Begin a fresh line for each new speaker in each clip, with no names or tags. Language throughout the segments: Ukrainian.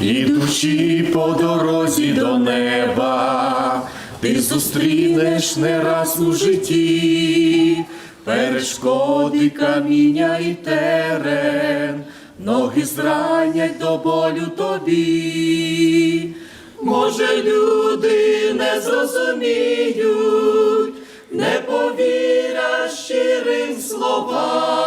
Ідучи по дорозі до неба, ти зустрінеш не раз у житті, перешкоди каміння і терен, ноги зранять до болю тобі. Може, люди не зрозуміють, не повірять щирим словам,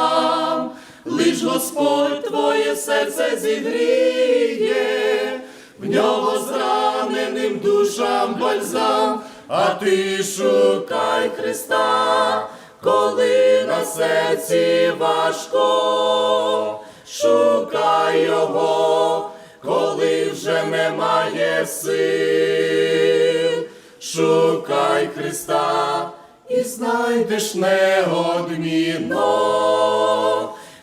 лиш Господь твоє серце зігріє, в нього зраненим душам бальзам, а ти шукай Христа, коли на серці важко, шукай Його, коли вже немає сил, шукай Христа і знайдеш неодмінно,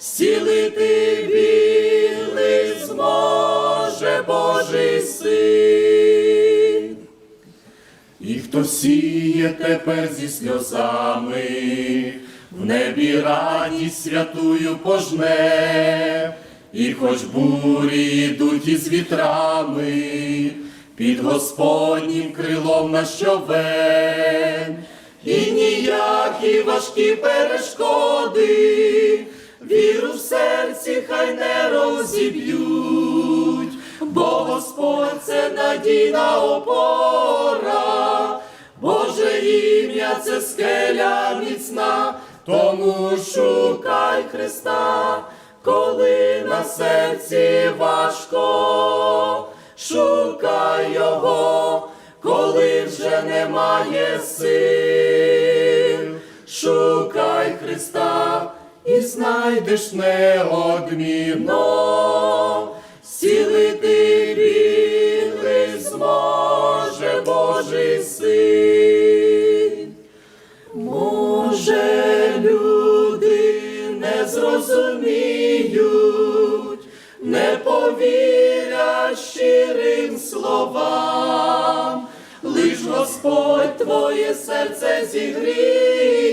зцілити білий зможе Божий син. І хто сіє тепер зі сльозами, в небі радість святую пожне, і хоч бурі йдуть із вітрами, під Господнім крилом на щовен, і ніякі важкі перешкоди, віру в серці хай не розіб'ють, бо Господь це надійна опора, Боже ім'я це скеля міцна, тому шукай Христа, коли на серці важко, шукай Його, коли вже немає сил, шукай Христа і знайдеш неодмінно, зцілити білий зможе Божий син. Може, люди не зрозуміють, не повірять щирим словам, лиш Господь твоє серце зігріє,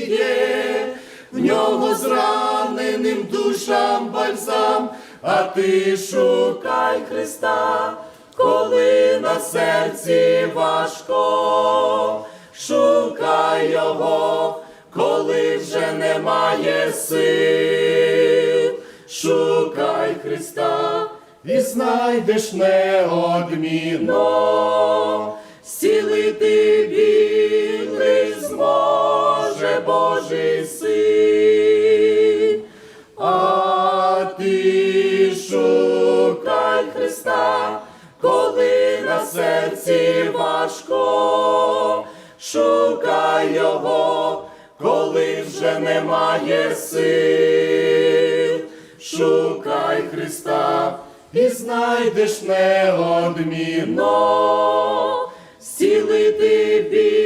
душам бальзам, а ти шукай Христа, коли на серці важко, шукай Його, коли вже немає сил, шукай Христа і знайдеш неодмінно, зцілити білий зможе Божий серці важко, шукай Його, коли вже немає сил, шукай Христа і знайдеш неодмінно, зцілити біль.